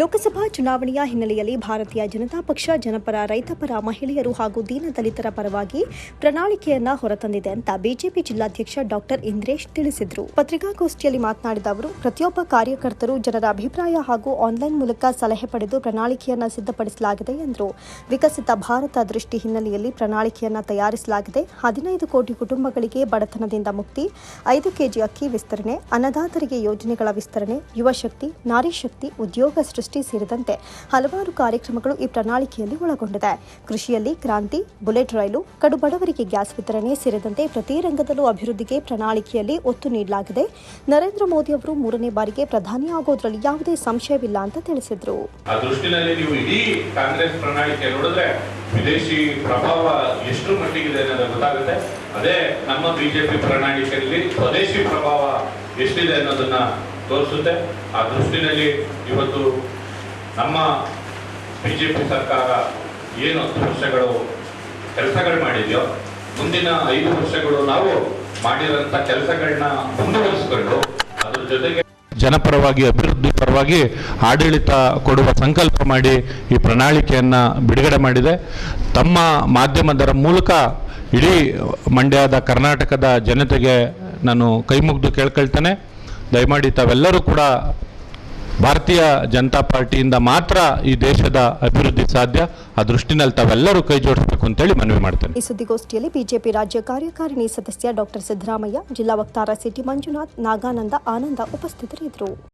ಲೋಕಸಭಾ ಚುನಾವಣೆಯ ಹಿನ್ನೆಲೆಯಲ್ಲಿ ಭಾರತೀಯ ಜನತಾ ಪಕ್ಷ ಜನಪರ, ರೈತಪರ, ಮಹಿಳೆಯರು ಹಾಗೂ ದೀನದಲಿತರ ಪರವಾಗಿ ಪ್ರಣಾಳಿಕೆಯನ್ನ ಹೊರತಂದಿದೆ ಅಂತ ಬಿಜೆಪಿ ಜಿಲ್ಲಾಧ್ಯಕ್ಷ ಡಾಕ್ಟರ್ ಇಂದ್ರೇಶ್ ತಿಳಿಸಿದರು. ಪತ್ರಿಕಾಗೋಷ್ಠಿಯಲ್ಲಿ ಮಾತನಾಡಿದ ಅವರು, ಪ್ರತಿಯೊಬ್ಬ ಕಾರ್ಯಕರ್ತರು ಜನರ ಅಭಿಪ್ರಾಯ ಹಾಗೂ ಆನ್ಲೈನ್ ಮೂಲಕ ಸಲಹೆ ಪಡೆದು ಪ್ರಣಾಳಿಕೆಯನ್ನ ಸಿದ್ಧಪಡಿಸಲಾಗಿದೆ ಎಂದರು. ವಿಕಸಿತ ಭಾರತ ದೃಷ್ಟಿ ಹಿನ್ನೆಲೆಯಲ್ಲಿ ಪ್ರಣಾಳಿಕೆಯನ್ನ ತಯಾರಿಸಲಾಗಿದೆ. ಹದಿನೈದು ಕೋಟಿ ಕುಟುಂಬಗಳಿಗೆ ಬಡತನದಿಂದ ಮುಕ್ತಿ, ಐದು ಕೆಜಿ ಅಕ್ಕಿ ವಿಸ್ತರಣೆ, ಅನ್ನದಾತರಿಗೆ ಯೋಜನೆಗಳ ವಿಸ್ತರಣೆ ಯುವಶಕ್ತಿ ನಾರಿಶಕ್ತಿ ನಾರಿ ಶಕ್ತಿ ಉದ್ಯೋಗ ಸೃಷ್ಟಿ ಸೇರಿದಂತೆ ಹಲವಾರು ಕಾರ್ಯಕ್ರಮಗಳು ಈ ಪ್ರಣಾಳಿಕೆಯಲ್ಲಿ ಒಳಗೊಂಡಿದೆ. ಕೃಷಿಯಲ್ಲಿ ಕ್ರಾಂತಿ, ಬುಲೆಟ್ ರೈಲು ಕಡುಬಡವರಿಗೆ ಗ್ಯಾಸ್ ವಿತರಣೆ ಸೇರಿದಂತೆ ಪ್ರತಿ ರಂಗದಲ್ಲೂ ಅಭಿವೃದ್ಧಿಗೆ ಪ್ರಣಾಳಿಕೆಯಲ್ಲಿ ಒತ್ತು ನೀಡಲಾಗಿದೆ. ನರೇಂದ್ರ ಮೋದಿ ಅವರು ಮೂರನೇ ಬಾರಿಗೆ ಪ್ರಧಾನಿ ಆಗೋದ್ರಲ್ಲಿ ಯಾವುದೇ ಸಂಶಯವಿಲ್ಲ ಅಂತ ತಿಳಿಸಿದ್ರು. ಆ ದೃಷ್ಟಿನಲ್ಲಿ ನೀವು ಕಾಂಗ್ರೆಸ್ ಪ್ರಣಾಳಿಕೆ ನೋಡಿದ್ರೆ ವಿದೇಶಿ ಪ್ರಭಾವ ಎಷ್ಟು ಮಟ್ಟಿಗಿದೆ ಅನ್ನೋದು ಗೊತ್ತಾಗುತ್ತೆ. ಅದೇ ನಮ್ಮ ಬಿಜೆಪಿ ಪ್ರಣಾಳಿಕೆಯಲ್ಲಿ ಸ್ವದೇಶಿ ಪ್ರಭಾವ ಎಷ್ಟಿದೆ ಅನ್ನೋದನ್ನ ತೋರಿಸುತ್ತೆ. ಆ ದೃಷ್ಟಿನಲ್ಲಿ ಇವತ್ತು ನಮ್ಮ ಬಿಜೆಪಿ ಸರ್ಕಾರ ಏನು ಹತ್ತು ವರ್ಷಗಳು ಕೆಲಸಗಳು ಮಾಡಿದೆಯೋ, ಮುಂದಿನ ಐದು ವರ್ಷಗಳು ನಾವು ಮಾಡಿರೋಂಥ ಕೆಲಸಗಳನ್ನ ಮುಂದುವರಿಸಿಕೊಂಡು ಅದ್ರ ಜೊತೆಗೆ ಜನಪರವಾಗಿ, ಅಭಿವೃದ್ಧಿ ಪರವಾಗಿ ಆಡಳಿತ ಕೊಡುವ ಸಂಕಲ್ಪ ಮಾಡಿ ಈ ಪ್ರಣಾಳಿಕೆಯನ್ನು ಬಿಡುಗಡೆ ಮಾಡಿದೆ. ತಮ್ಮ ಮಾಧ್ಯಮದರ ಮೂಲಕ ಇಡೀ ಮಂಡ್ಯದ, ಕರ್ನಾಟಕದ ಜನತೆಗೆ ನಾನು ಕೈಮುಗ್ದು ಕೇಳ್ಕೊಳ್ತೇನೆ. ದಯಮಾಡಿ ತಾವೆಲ್ಲರೂ ಕೂಡ ಭಾರತೀಯ ಜನತಾ ಪಾರ್ಟಿಯಿಂದ ಮಾತ್ರ ಈ ದೇಶದ ಅಭಿವೃದ್ಧಿ ಸಾಧ್ಯ? ಆ ದೃಷ್ಟಿನಲ್ಲಿ ತಾವೆಲ್ಲರೂ ಕೈ ಜೋಡಿಸಬೇಕು ಅಂತೇಳಿ ಮನವಿ ಮಾಡ್ತೇನೆ. ಈ ಸುದ್ದಿಗೋಷ್ಠಿಯಲ್ಲಿ ಬಿಜೆಪಿ ರಾಜ್ಯ ಕಾರ್ಯಕಾರಿಣಿ ಸದಸ್ಯ ಡಾಕ್ಟರ್ ಸಿದ್ದರಾಮಯ್ಯ, ಜಿಲ್ಲಾ ವಕ್ತಾರ ಸಿಟಿ ಮಂಜುನಾಥ್, ನಾಗಾನಂದ ಆನಂದ ಉಪಸ್ಥಿತರಿದ್ದರು.